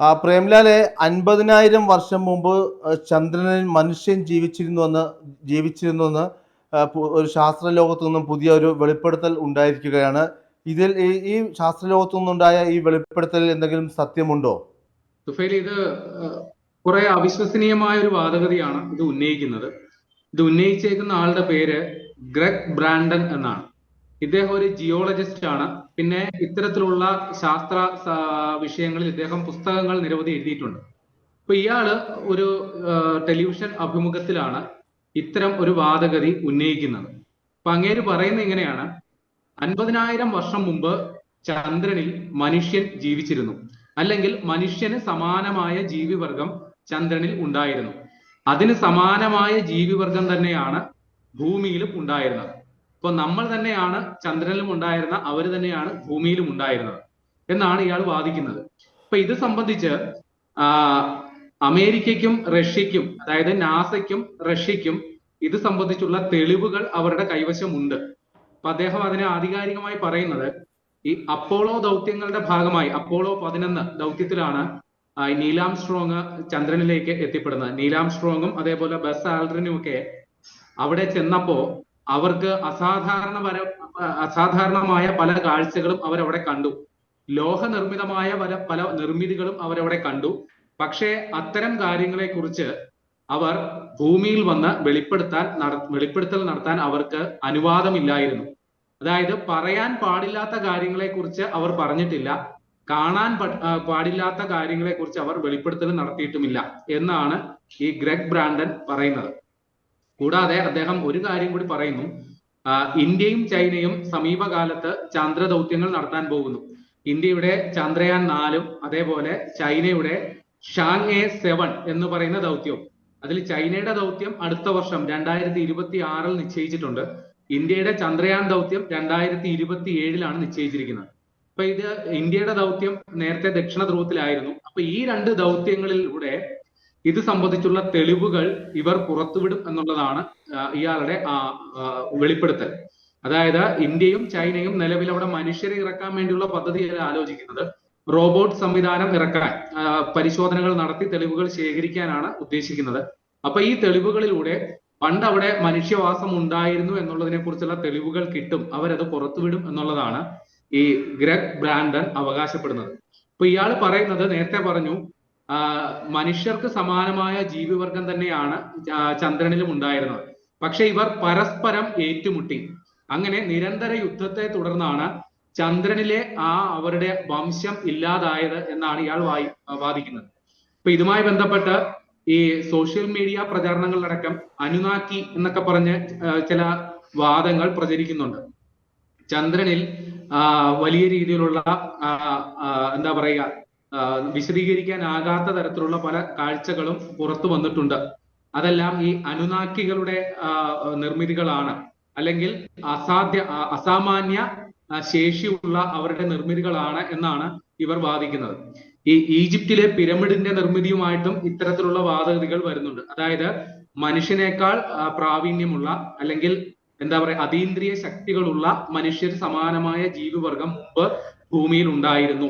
പ്രേംലാലെ അൻപതിനായിരം വർഷം മുമ്പ് ചന്ദ്രനിൽ മനുഷ്യൻ ജീവിച്ചിരുന്നുവെന്ന് ജീവിച്ചിരുന്നുവെന്ന് ഒരു ശാസ്ത്ര ശാസ്ത്രലോകത്തു നിന്നും പുതിയ ഒരു വെളിപ്പെടുത്തൽ ഉണ്ടായിരിക്കുകയാണ്. ഇതിൽ ഈ ഈ ശാസ്ത്രലോകത്തു നിന്നുണ്ടായ ഈ വെളിപ്പെടുത്തലിൽ എന്തെങ്കിലും സത്യമുണ്ടോ? തുഫേൽ ഇത് കുറെ അവിശ്വസനീയമായ ഒരു വാദഗതിയാണ് ഇത് ഉന്നയിക്കുന്നത്. ഇത് ഉന്നയിച്ചേക്കുന്ന ആളുടെ പേര് ഗ്രെഗ് ബ്രാൻഡൻ എന്നാണ്. ഇദ്ദേഹം ഒരു ജിയോളജിസ്റ്റ് ആണ്. പിന്നെ ഇത്തരത്തിലുള്ള ശാസ്ത്ര വിഷയങ്ങളിൽ ഇദ്ദേഹം പുസ്തകങ്ങൾ നിരവധി എഴുതിയിട്ടുണ്ട്. അപ്പൊ ഇയാൾ ഒരു ടെലിവിഷൻ അഭിമുഖത്തിലാണ് ഇത്തരം ഒരു വാദഗതി ഉന്നയിക്കുന്നത്. അപ്പൊ അങ്ങേര് പറയുന്നത് ഇങ്ങനെയാണ്. അൻപതിനായിരം വർഷം മുമ്പ് ചന്ദ്രനിൽ മനുഷ്യൻ ജീവിച്ചിരുന്നു. അല്ലെങ്കിൽ മനുഷ്യന് സമാനമായ ജീവിവർഗം ചന്ദ്രനിൽ ഉണ്ടായിരുന്നു. അതിന് സമാനമായ ജീവിവർഗം തന്നെയാണ് ഭൂമിയിലും ഉണ്ടായിരുന്നത്. അപ്പൊ നമ്മൾ തന്നെയാണ് ചന്ദ്രനിലും ഉണ്ടായിരുന്ന അവർ തന്നെയാണ് ഭൂമിയിലും ഉണ്ടായിരുന്നത് എന്നാണ് ഇയാൾ വാദിക്കുന്നത്. അപ്പൊ ഇത് സംബന്ധിച്ച് അമേരിക്കയ്ക്കും റഷ്യയ്ക്കും അതായത് നാസയ്ക്കും റഷ്യക്കും ഇത് സംബന്ധിച്ചുള്ള തെളിവുകൾ അവരുടെ കൈവശമുണ്ട്. അപ്പൊ അദ്ദേഹം അതിനെ ആധികാരികമായി പറയുന്നത് ഈ അപ്പോളോ ദൗത്യങ്ങളുടെ ഭാഗമായി അപ്പോളോ പതിനൊന്ന് ദൗത്യത്തിലാണ് നീലാം സ്ട്രോങ് ചന്ദ്രനിലേക്ക് എത്തിപ്പെടുന്നത്. നീലാം സ്ട്രോങ്ങും അതേപോലെ ബസ് ആൽഡ്രിനും ഒക്കെ അവിടെ ചെന്നപ്പോ അവർക്ക് അസാധാരണപര അസാധാരണമായ പല കാഴ്ചകളും അവരവിടെ കണ്ടു. ലോഹ നിർമ്മിതമായ പല പല നിർമ്മിതികളും അവരവിടെ കണ്ടു. പക്ഷേ അത്തരം കാര്യങ്ങളെ കുറിച്ച് അവർ ഭൂമിയിൽ വന്ന് വെളിപ്പെടുത്താൻ നട വെളിപ്പെടുത്തൽ നടത്താൻ അവർക്ക് അനുവാദമില്ലായിരുന്നു. അതായത് പറയാൻ പാടില്ലാത്ത കാര്യങ്ങളെ കുറിച്ച് അവർ പറഞ്ഞിട്ടില്ല. കാണാൻ പാടില്ലാത്ത കാര്യങ്ങളെ കുറിച്ച് അവർ വെളിപ്പെടുത്തൽ നടത്തിയിട്ടുമില്ല എന്നാണ് ഈ ഗ്രെഗ് ബ്രാൻഡൻ പറയുന്നത്. കൂടാതെ അദ്ദേഹം ഒരു കാര്യം കൂടി പറയുന്നു. ഇന്ത്യയും ചൈനയും സമീപകാലത്ത് ചന്ദ്രദൗത്യങ്ങൾ നടത്താൻ പോകുന്നു. ഇന്ത്യയുടെ ചന്ദ്രയാൻ നാലും അതേപോലെ ചൈനയുടെ ഷാങ് എ സെവൻ എന്ന് പറയുന്ന ദൗത്യവും അതിൽ ചൈനയുടെ ദൗത്യം അടുത്ത വർഷം രണ്ടായിരത്തി ഇരുപത്തി ആറിൽ നിശ്ചയിച്ചിട്ടുണ്ട്. ഇന്ത്യയുടെ ചന്ദ്രയാൻ ദൗത്യം രണ്ടായിരത്തി ഇരുപത്തി ഏഴിലാണ് നിശ്ചയിച്ചിരിക്കുന്നത്. അപ്പൊ ഇത് ഇന്ത്യയുടെ ദൗത്യം നേരത്തെ ദക്ഷിണ ധ്രുവത്തിലായിരുന്നു അപ്പൊ ഈ രണ്ട് ദൗത്യങ്ങളിലൂടെ ഇത് സംബന്ധിച്ചുള്ള തെളിവുകൾ ഇവർ പുറത്തുവിടും എന്നുള്ളതാണ് ഇയാളുടെ വെളിപ്പെടുത്തൽ. അതായത് ഇന്ത്യയും ചൈനയും നിലവിൽ അവിടെ മനുഷ്യരെ ഇറക്കാൻ വേണ്ടിയുള്ള പദ്ധതിയല്ല ആലോചിക്കുന്നത്. റോബോട്ട് സംവിധാനം ഇറക്കാൻ പരിശോധനകൾ നടത്തി തെളിവുകൾ ശേഖരിക്കാനാണ് ഉദ്ദേശിക്കുന്നത്. അപ്പൊ ഈ തെളിവുകളിലൂടെ പണ്ട് അവിടെ മനുഷ്യവാസം ഉണ്ടായിരുന്നു എന്നുള്ളതിനെ കുറിച്ചുള്ള തെളിവുകൾ കിട്ടും. അവരത് പുറത്തുവിടും എന്നുള്ളതാണ് ഈ ഗ്രഗ് ബ്രാൻഡൻ അവകാശപ്പെടുന്നത്. അപ്പൊ ഇയാൾ പറയുന്നത് നേരത്തെ പറഞ്ഞു മനുഷ്യർക്ക് സമാനമായ ജീവിവർഗം തന്നെയാണ് ചന്ദ്രനിലും ഉണ്ടായിരുന്നത്. പക്ഷെ ഇവർ പരസ്പരം ഏറ്റുമുട്ടി. അങ്ങനെ നിരന്തര യുദ്ധത്തെ തുടർന്നാണ് ചന്ദ്രനിലെ ആ അവരുടെ വംശം ഇല്ലാതായത് എന്നാണ് ഇയാൾ വായി വാദിക്കുന്നത്. ഇപ്പൊ ഇതുമായി ബന്ധപ്പെട്ട് ഈ സോഷ്യൽ മീഡിയ പ്രചാരണങ്ങളിലടക്കം അനുനാക്കി എന്നൊക്കെ പറഞ്ഞ് ചില വാദങ്ങൾ പ്രചരിക്കുന്നുണ്ട്. ചന്ദ്രനിൽ വലിയ രീതിയിലുള്ള എന്താ പറയുക വിശദീകരിക്കാനാകാത്ത തരത്തിലുള്ള പല കാഴ്ചകളും പുറത്തു വന്നിട്ടുണ്ട്. അതെല്ലാം ഈ അനുനാക്കികളുടെ നിർമ്മിതികളാണ്. അല്ലെങ്കിൽ അസാധ്യ അസാമാന്യ ശേഷിയുള്ള അവരുടെ നിർമ്മിതികളാണ് എന്നാണ് ഇവർ വാദിക്കുന്നത്. ഈ ഈജിപ്തിലെ പിരമിഡിന്റെ നിർമ്മിതിയുമായിട്ടും ഇത്തരത്തിലുള്ള വാദഗതികൾ വരുന്നുണ്ട്. അതായത് മനുഷ്യനേക്കാൾ പ്രാവീണ്യമുള്ള അല്ലെങ്കിൽ എന്താ പറയുക അതീന്ദ്രിയ ശക്തികളുള്ള മനുഷ്യർ സമാനമായ ജീവിവർഗം മുമ്പ് ഭൂമിയിൽ ഉണ്ടായിരുന്നു.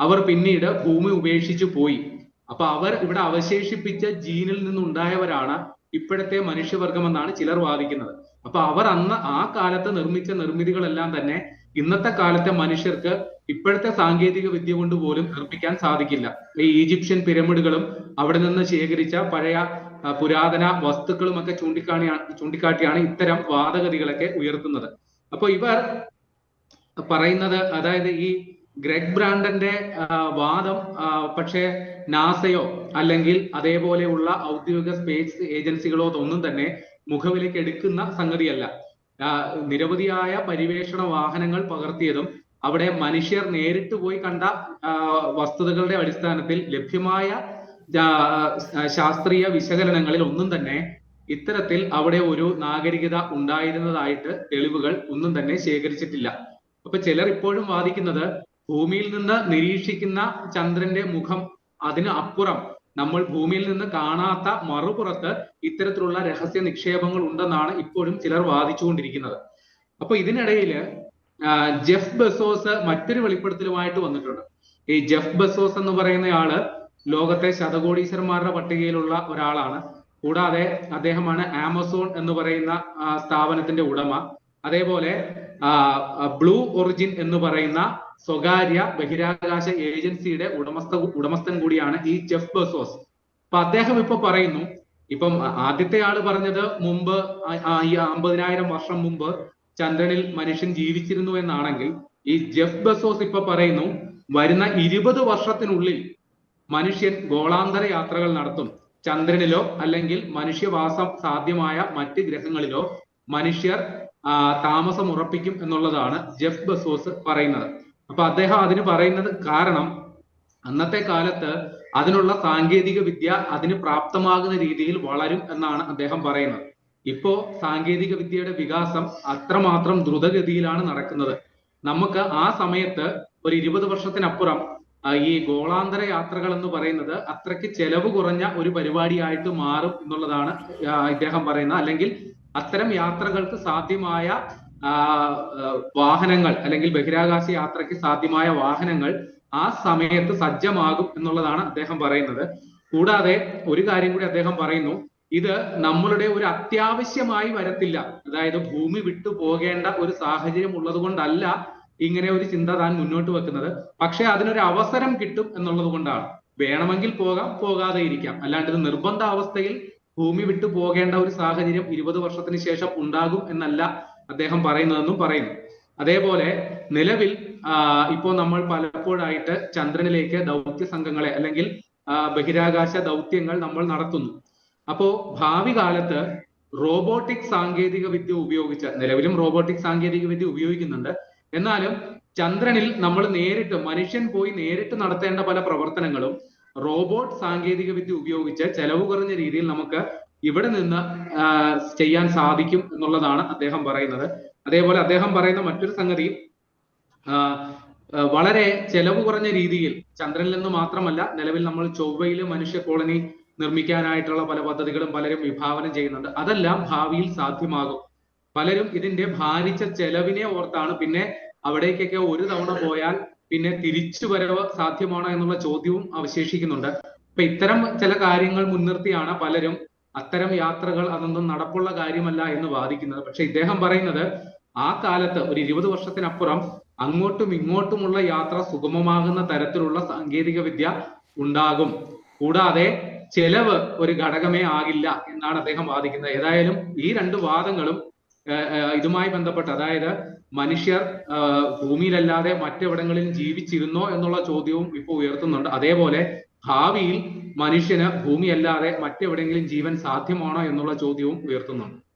അവർ പിന്നീട് ഭൂമി ഉപേക്ഷിച്ചു പോയി. അപ്പൊ അവർ ഇവിടെ അവശേഷിപ്പിച്ച ജീനിൽ നിന്നുണ്ടായവരാണ് ഇപ്പോഴത്തെ മനുഷ്യവർഗം എന്നാണ് ചിലർ വാദിക്കുന്നത്. അപ്പൊ അവർ അന്ന് ആ കാലത്ത് നിർമ്മിച്ച നിർമ്മിതികളെല്ലാം തന്നെ ഇന്നത്തെ കാലത്തെ മനുഷ്യർക്ക് ഇപ്പോഴത്തെ സാങ്കേതിക വിദ്യ കൊണ്ട് പോലും നിർമ്മിക്കാൻ സാധിക്കില്ല. ഈ ഈജിപ്ഷ്യൻ പിരമിഡുകളും അവിടെ നിന്ന് ശേഖരിച്ച പഴയ പുരാതന വസ്തുക്കളും ഒക്കെ ചൂണ്ടിക്കാണിയാണ് ചൂണ്ടിക്കാട്ടിയാണ് ഇത്തരം വാദഗതികളൊക്കെ ഉയർത്തുന്നത്. അപ്പൊ ഇവർ പറയുന്നത് അതായത് ഈ ഗ്രെഗ് ബ്രാൻഡന്റെ വാദം പക്ഷേ നാസയോ അല്ലെങ്കിൽ അതേപോലെയുള്ള ഔദ്യോഗിക സ്പേസ് ഏജൻസികളോ ഒന്നും തന്നെ മുഖവിലേക്ക് എടുക്കുന്ന സംഗതിയല്ല. നിരവധിയായ പരിവേഷണ വാഹനങ്ങൾ പകർത്തിയതും അവിടെ മനുഷ്യർ നേരിട്ട് പോയി കണ്ട വസ്തുതകളുടെ അടിസ്ഥാനത്തിൽ ലഭ്യമായ ശാസ്ത്രീയ വിശകലനങ്ങളിൽ ഒന്നും തന്നെ ഇത്തരത്തിൽ അവിടെ ഒരു നാഗരികത ഉണ്ടായിരുന്നതായിട്ട് തെളിവുകൾ ഒന്നും തന്നെ ശേഖരിച്ചിട്ടില്ല. അപ്പൊ ചിലർ ഇപ്പോഴും വാദിക്കുന്നത് ഭൂമിയിൽ നിന്ന് നിരീക്ഷിക്കുന്ന ചന്ദ്രന്റെ മുഖം അതിന് അപ്പുറം. നമ്മൾ ഭൂമിയിൽ നിന്ന് കാണാത്ത മറുപുറത്ത് ഇത്തരത്തിലുള്ള രഹസ്യ നിക്ഷേപങ്ങൾ ഉണ്ടെന്നാണ് ഇപ്പോഴും ചിലർ വാദിച്ചുകൊണ്ടിരിക്കുന്നത്. അപ്പൊ ഇതിനിടയിൽ ജെഫ് ബസോസ് മറ്റൊരു വെളിപ്പെടുത്തലുമായിട്ട് വന്നിട്ടുണ്ട്. ഈ ജെഫ് ബസോസ് എന്ന് പറയുന്ന ആൾ ലോകത്തെ ശതകോടീശ്വരന്മാരുടെ പട്ടികയിലുള്ള ഒരാളാണ്. കൂടാതെ അദ്ദേഹമാണ് ആമസോൺ എന്ന് പറയുന്ന സ്ഥാപനത്തിന്റെ ഉടമ. അതേപോലെ ബ്ലൂ ഒറിജിൻ എന്ന് പറയുന്ന സ്വകാര്യ ബഹിരാകാശ ഏജൻസിയുടെ ഉടമസ്ഥ ഉടമസ്ഥൻ കൂടിയാണ് ഈ ജെഫ് ബസോസ്. അപ്പൊ അദ്ദേഹം ഇപ്പൊ പറയുന്നു ഇപ്പം ആദ്യത്തെ ആൾ പറഞ്ഞത് മുമ്പ് ഈ അമ്പതിനായിരം വർഷം മുമ്പ് ചന്ദ്രനിൽ മനുഷ്യൻ ജീവിച്ചിരുന്നു എന്നാണെങ്കിൽ ഈ ജെഫ് ബസോസ് ഇപ്പൊ പറയുന്നു വരുന്ന ഇരുപത് വർഷത്തിനുള്ളിൽ മനുഷ്യൻ ഗോളാന്തര യാത്രകൾ നടത്തും. ചന്ദ്രനിലോ അല്ലെങ്കിൽ മനുഷ്യവാസം സാധ്യമായ മറ്റ് ഗ്രഹങ്ങളിലോ മനുഷ്യർ താമസം ഉറപ്പിക്കും എന്നുള്ളതാണ് ജെഫ് ബസോസ് പറയുന്നത്. അപ്പൊ അദ്ദേഹം അതിന് പറയുന്നത് കാരണം അന്നത്തെ കാലത്ത് അതിനുള്ള സാങ്കേതിക വിദ്യ അതിന് പ്രാപ്തമാകുന്ന രീതിയിൽ വളരും എന്നാണ് അദ്ദേഹം പറയുന്നത്. ഇപ്പോ സാങ്കേതിക വിദ്യയുടെ വികാസം അത്രമാത്രം ദ്രുതഗതിയിലാണ് നടക്കുന്നത്. നമുക്ക് ആ സമയത്ത് ഒരു ഇരുപത് വർഷത്തിനപ്പുറം ഈ ഗോളാന്തര യാത്രകൾ എന്ന് പറയുന്നത് അത്രയ്ക്ക് ചെലവ് കുറഞ്ഞ ഒരു പരിപാടിയായിട്ട് മാറും എന്നുള്ളതാണ് ഇദ്ദേഹം പറയുന്നത്. അല്ലെങ്കിൽ അത്തരം യാത്രകൾക്ക് സാധ്യമായ വാഹനങ്ങൾ അല്ലെങ്കിൽ ബഹിരാകാശ യാത്രയ്ക്ക് സാധ്യമായ വാഹനങ്ങൾ ആ സമയത്ത് സജ്ജമാകും എന്നുള്ളതാണ് അദ്ദേഹം പറയുന്നത്. കൂടാതെ ഒരു കാര്യം കൂടി അദ്ദേഹം പറയുന്നു. ഇത് നമ്മളുടെ ഒരു അത്യാവശ്യമായി വരത്തില്ല. അതായത് ഭൂമി വിട്ടു പോകേണ്ട ഒരു സാഹചര്യം ഉള്ളത് കൊണ്ടല്ല ഇങ്ങനെ ഒരു ചിന്ത താൻ മുന്നോട്ട് വെക്കുന്നത്. പക്ഷെ അതിനൊരു അവസരം കിട്ടും എന്നുള്ളത് കൊണ്ടാണ്. വേണമെങ്കിൽ പോകാം പോകാതെ ഇരിക്കാം. അല്ലാണ്ട് ഇത് നിർബന്ധ അവസ്ഥയിൽ ഭൂമി വിട്ടു പോകേണ്ട ഒരു സാഹചര്യം ഇരുപത് വർഷത്തിന് ശേഷം ഉണ്ടാകും എന്നല്ല അദ്ദേഹം പറയുന്നതെന്നും പറയുന്നു. അതേപോലെ നിലവിൽ ഇപ്പോൾ ഇപ്പോ നമ്മൾ പലപ്പോഴായിട്ട് ചന്ദ്രനിലേക്ക് ദൗത്യ സംഘങ്ങളെ അല്ലെങ്കിൽ ബഹിരാകാശ ദൗത്യങ്ങൾ നമ്മൾ നടത്തുന്നു. അപ്പോ ഭാവി കാലത്ത് റോബോട്ടിക് സാങ്കേതിക വിദ്യ ഉപയോഗിച്ച് നിലവിലും റോബോട്ടിക് സാങ്കേതിക വിദ്യ ഉപയോഗിക്കുന്നുണ്ട്. എന്നാലും ചന്ദ്രനിൽ നമ്മൾ നേരിട്ട് മനുഷ്യൻ പോയി നേരിട്ട് നടത്തേണ്ട പല പ്രവർത്തനങ്ങളും റോബോട്ട് സാങ്കേതിക വിദ്യ ഉപയോഗിച്ച് ചെലവ് കുറഞ്ഞ രീതിയിൽ നമുക്ക് ഇവിടെ നിന്ന് ചെയ്യാൻ സാധിക്കും എന്നുള്ളതാണ് അദ്ദേഹം പറയുന്നത്. അതേപോലെ അദ്ദേഹം പറയുന്ന മറ്റൊരു സംഗതി വളരെ ചെലവ് കുറഞ്ഞ രീതിയിൽ ചന്ദ്രനിൽ നിന്ന് മാത്രമല്ല നിലവിൽ നമ്മൾ ചൊവ്വയിൽ മനുഷ്യ കോളനി നിർമ്മിക്കാനായിട്ടുള്ള പല പദ്ധതികളും പലരും വിഭാവനം ചെയ്യുന്നുണ്ട്. അതെല്ലാം ഭാവിയിൽ സാധ്യമാകും. പലരും ഇതിന്റെ ഭാരിച്ച ചെലവിനെ ഓർത്താണ് പിന്നെ അവിടേക്കൊക്കെ ഒരു തവണ പോയാൽ പിന്നെ തിരിച്ചു വരവ് സാധ്യമാണോ എന്നുള്ള ചോദ്യവും അവശേഷിക്കുന്നുണ്ട്. അപ്പൊ ഇത്തരം ചില കാര്യങ്ങൾ മുൻനിർത്തിയാണ് പലരും അത്തരം യാത്രകൾ അതൊന്നും നടപ്പുള്ള കാര്യമല്ല എന്ന് വാദിക്കുന്നത്. പക്ഷെ ഇദ്ദേഹം പറയുന്നത് ആ കാലത്ത് ഒരു ഇരുപത് വർഷത്തിനപ്പുറം അങ്ങോട്ടും ഇങ്ങോട്ടുമുള്ള യാത്ര സുഗമമാകുന്ന തരത്തിലുള്ള സാങ്കേതിക വിദ്യ ഉണ്ടാകും. കൂടാതെ ചെലവ് ഒരു ഘടകമേ ആകില്ല എന്നാണ് അദ്ദേഹം വാദിക്കുന്നത്. ഏതായാലും ഈ രണ്ട് വാദങ്ങളും ഇതുമായി ബന്ധപ്പെട്ട് അതായത് മനുഷ്യർ ഭൂമിയിലല്ലാതെ മറ്റെവിടങ്ങളിൽ ജീവിച്ചിരുന്നോ എന്നുള്ള ചോദ്യവും ഇപ്പോൾ ഉയർത്തുന്നുണ്ട്. അതേപോലെ ഭാവിയിൽ മനുഷ്യന് ഭൂമിയല്ലാതെ മറ്റെവിടെയെങ്കിലും ജീവൻ സാധ്യമാണോ എന്നുള്ള ചോദ്യവും ഉയർത്തുന്നുണ്ട്.